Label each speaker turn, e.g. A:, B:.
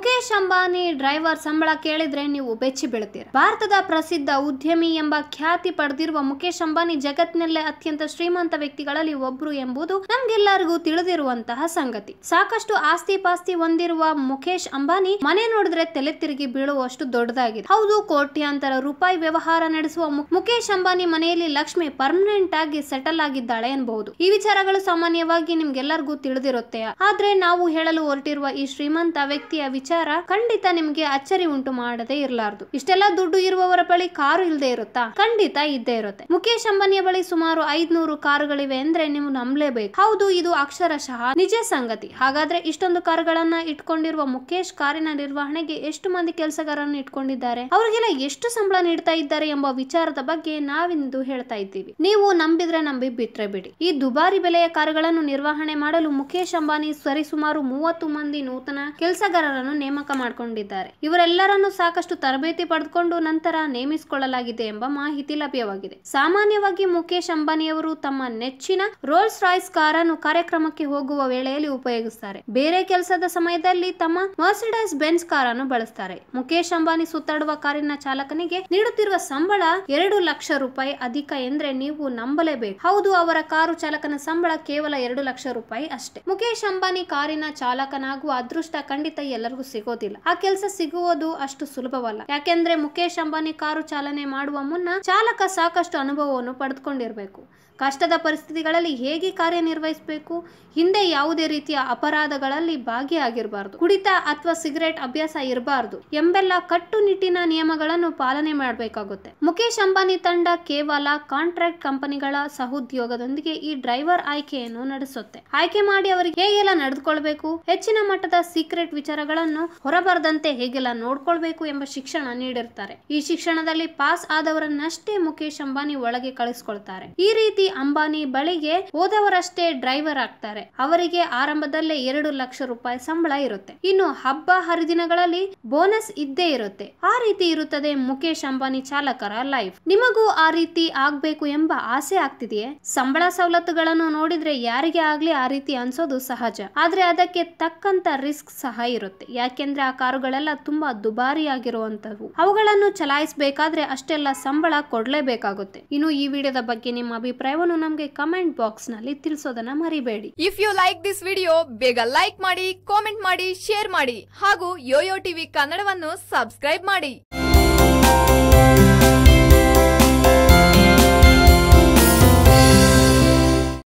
A: que Mukesh Ambani driver ಸಂಬಳ ಕೇಳಿದ್ರೆ ನೀವು ಬೆಚ್ಚಿ ಬೀಳ್ತೀರ ಭಾರತದ ಪ್ರಸಿದ್ಧ ಉದ್ಯಮಿ ಎಂಬ ಖ್ಯಾತಿ ಪಡೆದಿರುವ ಮುಖೇಶ್ ಅಂಬಾನಿ ಜಗತ್ತಿನಲ್ಲೇ ಅತ್ಯಂತ ಶ್ರೀಮಂತ ವ್ಯಕ್ತಿಗಳಲ್ಲಿ ಒಬ್ರು ಎಂಬುದು ನಮ್ಗೆಲ್ಲರಿಗೂ ತಿಳಿದಿರುವಂತಹ ಸಂಗತಿ. ಸಾಕಷ್ಟು ಆಸ್ತಿ ಪಾಸ್ತಿ ಹೊಂದಿರುವ ಮುಖೇಶ್ ಅಂಬಾನಿ ಮನೆ ನೋಡಿದ್ರೆ ತಲೆ ತಿರುಗಿ ಬೀಳುವಷ್ಟು ದೊಡ್ಡದಾಗಿದೆ. ಹೌದು, ಕೋಟ್ಯಾಂತರ ರೂಪಾಯಿ ವ್ಯವಹಾರ ನಡೆಸುವ ಮುಕೇಶ್ ಅಂಬಾನಿ ಮನೆಯಲ್ಲಿ ಲಕ್ಷ್ಮಿ ಪರ್ಮನೆಂಟ್ ಆಗಿ ಸೆಟಲ್ ಆಗಿದ್ದಾಳೆ ಎನ್ನಬಹುದು ಈ ವಿಚಾರಗಳು ಸಾಮಾನ್ಯವಾಗಿ ನಿಮ್ಗೆಲ್ಲರಿಗೂ ತಿಳಿದಿರುತ್ತೆ ಆದ್ರೆ ನಾವು ಹೇಳಲು ಹೊರಟಿರುವ ಈ ಶ್ರೀಮಂತ ವ್ಯಕ್ತಿಯ ವಿಚಾರ ಖಂಡಿತ ನಿಮ್ಗೆ ಅಚ್ಚರಿ ಉಂಟು ಮಾಡದೆ ಇರಲಾರದು. ಇಷ್ಟೆಲ್ಲ ದುಡ್ಡು ಇರುವವರ ಬಳಿ ಕಾರು ಇಲ್ಲದೆ ಇರುತ್ತಾ? ಖಂಡಿತ ಇದ್ದೇ ಇರುತ್ತೆ. ಮುಖೇಶ್ ಅಂಬಾನಿಯ ಬಳಿ ಸುಮಾರು ಐದ್ನೂರು ಕಾರುಗಳಿವೆ ಅಂದ್ರೆ ನೀವು ನಂಬಲೇಬೇಕು. ಹೌದು, ಇದು ಅಕ್ಷರಶಃ ನಿಜ ಸಂಗತಿ. ಹಾಗಾದ್ರೆ ಇಷ್ಟೊಂದು ಕಾರುಗಳನ್ನ ಇಟ್ಕೊಂಡಿರುವ ಮುಖೇಶ್ ಕಾರಿನ ನಿರ್ವಹಣೆಗೆ ಎಷ್ಟು ಮಂದಿ ಕೆಲಸಗಾರರನ್ನು ಇಟ್ಕೊಂಡಿದ್ದಾರೆ? ಅವರಿಗೆಲ್ಲ ಎಷ್ಟು ಸಂಬಳ ನೀಡ್ತಾ ಇದ್ದಾರೆ ಎಂಬ ವಿಚಾರದ ಬಗ್ಗೆ ನಾವಿಂದು ಹೇಳ್ತಾ ಇದ್ದೀವಿ. ನೀವು ನಂಬಿದ್ರೆ ನಂಬಿ ಬಿಟ್ರೆ ಬಿಡಿ. ಈ ದುಬಾರಿ ಬೆಲೆಯ ಕಾರುಗಳನ್ನು ನಿರ್ವಹಣೆ ಮಾಡಲು ಮುಖೇಶ್ ಅಂಬಾನಿ ಸರಿಸುಮಾರು ಮೂವತ್ತು ಮಂದಿ ನೂತನ ಕೆಲಸಗಾರರನ್ನು ನೇಮಕ ಮಾಡಿಕೊಂಡಿದ್ದಾರೆ. ಇವರೆಲ್ಲರನ್ನು ಸಾಕಷ್ಟು ತರಬೇತಿ ಪಡೆದುಕೊಂಡು ನಂತರ ನೇಮಿಸಿಕೊಳ್ಳಲಾಗಿದೆ ಎಂಬ ಮಾಹಿತಿ ಲಭ್ಯವಾಗಿದೆ. ಸಾಮಾನ್ಯವಾಗಿ ಮುಖೇಶ್ ಅಂಬಾನಿಯವರು ತಮ್ಮ ನೆಚ್ಚಿನ ರೋಲ್ಸ್ ರಾಯ್ಸ್ ಕಾರನ್ನು ಕಾರ್ಯಕ್ರಮಕ್ಕೆ ಹೋಗುವ ವೇಳೆಯಲ್ಲಿ ಉಪಯೋಗಿಸುತ್ತಾರೆ ಬೇರೆ ಕೆಲಸದ ಸಮಯದಲ್ಲಿ ತಮ್ಮ ಮರ್ಸಿಡೈಸ್ ಬೆನ್ಸ್ ಕಾರನ್ನು ಬಳಸ್ತಾರೆ. ಮುಖೇಶ್ ಅಂಬಾನಿ ಸುತ್ತಾಡುವ ಕಾರಿನ ಚಾಲಕನಿಗೆ ನೀಡುತ್ತಿರುವ ಸಂಬಳ ಎರಡು ಲಕ್ಷ ರೂಪಾಯಿ ಅಧಿಕ ಎಂದ್ರೆ ನೀವು ನಂಬಲೇಬೇಕು. ಹೌದು, ಅವರ ಕಾರು ಚಾಲಕನ ಸಂಬಳ ಕೇವಲ ಎರಡು ಲಕ್ಷ ರೂಪಾಯಿ ಅಷ್ಟೇ. ಮುಖೇಶ್ ಅಂಬಾನಿ ಕಾರಿನ ಚಾಲಕನಾಗುವ ಅದೃಷ್ಟ ಖಂಡಿತ ಎಲ್ಲರಿಗೂ ಸಿಗೋದಿಲ್ಲ. ಆ ಕೆಲಸ ಸಿಗುವುದು ಅಷ್ಟು ಸುಲಭವಲ್ಲ. ಯಾಕೆಂದ್ರೆ ಮುಖೇಶ್ ಅಂಬಾನಿ ಕಾರು ಚಾಲನೆ ಮಾಡುವ ಮುನ್ನ ಚಾಲಕ ಸಾಕಷ್ಟು ಅನುಭವವನ್ನು ಪಡೆದುಕೊಂಡಿರಬೇಕು. ಕಷ್ಟದ ಪರಿಸ್ಥಿತಿಗಳಲ್ಲಿ ಹೇಗೆ ಕಾರ್ಯನಿರ್ವಹಿಸಬೇಕು? ಹಿಂದೆ ಯಾವುದೇ ರೀತಿಯ ಅಪರಾಧಗಳಲ್ಲಿ ಭಾಗಿಯಾಗಿರಬಾರದು. ಕುಡಿತ ಅಥವಾ ಸಿಗರೇಟ್ ಅಭ್ಯಾಸ ಇರಬಾರದು. ಎಂಬೆಲ್ಲ ಕಟ್ಟುನಿಟ್ಟಿನ ನಿಯಮಗಳನ್ನು ಪಾಲನೆ ಮಾಡಬೇಕಾಗುತ್ತೆ. ಮುಖೇಶ್ ಅಂಬಾನಿ ತಂಡ ಕೇವಲ ಕಾಂಟ್ರಾಕ್ಟ್ ಕಂಪನಿಗಳ ಸಹೋದ್ಯೋಗದೊಂದಿಗೆ ಈ ಡ್ರೈವರ್ ಆಯ್ಕೆಯನ್ನು ನಡೆಸುತ್ತೆ. ಆಯ್ಕೆ ಮಾಡಿ ಅವರಿಗೆ ಹೇಗೆಲ್ಲ ನಡೆದುಕೊಳ್ಬೇಕು? ಹೆಚ್ಚಿನ ಮಟ್ಟದ ಸೀಕ್ರೆಟ್ ವಿಚಾರಗಳನ್ನು ಹೊರಬರದಂತೆ ಹೇಗೆಲ್ಲ ನೋಡ್ಕೊಳ್ಬೇಕು ಎಂಬ ಶಿಕ್ಷಣ ನೀಡಿರ್ತಾರೆ. ಈ ಶಿಕ್ಷಣದಲ್ಲಿ ಪಾಸ್ ಆದವರನ್ನಷ್ಟೇ ಮುಖೇಶ್ ಅಂಬಾನಿ ಒಳಗೆ ಕಳಿಸ್ಕೊಳ್ತಾರೆ. ಈ ರೀತಿ ಅಂಬಾನಿ ಬಳಿಗೆ ಹೋದವರಷ್ಟೇ ಡ್ರೈವರ್ ಆಗ್ತಾರೆ. ಅವರಿಗೆ ಆರಂಭದಲ್ಲೇ ಎರಡು ಲಕ್ಷ ರೂಪಾಯಿ ಸಂಬಳ ಇರುತ್ತೆ. ಇನ್ನು ಹಬ್ಬ ಹರಿದಿನಗಳಲ್ಲಿ ಬೋನಸ್ ಇದ್ದೇ ಇರುತ್ತೆ. ಆ ರೀತಿ ಇರುತ್ತದೆ ಮುಖೇಶ್ ಅಂಬಾನಿ ಚಾಲಕರ ಲೈಫ್. ನಿಮಗೂ ಆ ರೀತಿ ಆಗ್ಬೇಕು ಎಂಬ ಆಸೆ ಆಗ್ತಿದೆಯೇ? ಸಂಬಳ ಸವಲತ್ತುಗಳನ್ನು ನೋಡಿದ್ರೆ ಯಾರಿಗೆ ಆಗ್ಲಿ ಆ ರೀತಿ ಅನ್ಸೋದು ಸಹಜ. ಆದ್ರೆ ಅದಕ್ಕೆ ತಕ್ಕಂತ ರಿಸ್ಕ್ ಸಹ ಇರುತ್ತೆ. ಯಾಕೆಂದ್ರೆ ಆ ಕಾರುಗಳೆಲ್ಲ ತುಂಬಾ ದುಬಾರಿ ಆಗಿರುವಂತವು ಅವುಗಳನ್ನು ಚಲಾಯಿಸಬೇಕಾದ್ರೆ ಅಷ್ಟೆಲ್ಲ ಸಂಬಳ ಕೊಡಲೇಬೇಕಾಗುತ್ತೆ. ಇನ್ನು ಈ ವಿಡಿಯೋದ ಬಗ್ಗೆ ನಿಮ್ಮ ಅಭಿಪ್ರಾಯವನ್ನು ನಮಗೆ ಕಮೆಂಟ್ ಬಾಕ್ಸ್ನಲ್ಲಿ ತಿಳಿಸೋದನ್ನ ಮರಿಬೇಡಿ.
B: If you like this video ಬೇಗ ಲೈಕ್ ಮಾಡಿ ಕಾಮೆಂಟ್ ಮಾಡಿ ಶೇರ್ ಮಾಡಿ ಹಾಗೂ ಯೋಯೋ ಟಿವಿ ಕನ್ನಡವನ್ನು ಸಬ್ಸ್ಕ್ರೈಬ್ ಮಾಡಿ.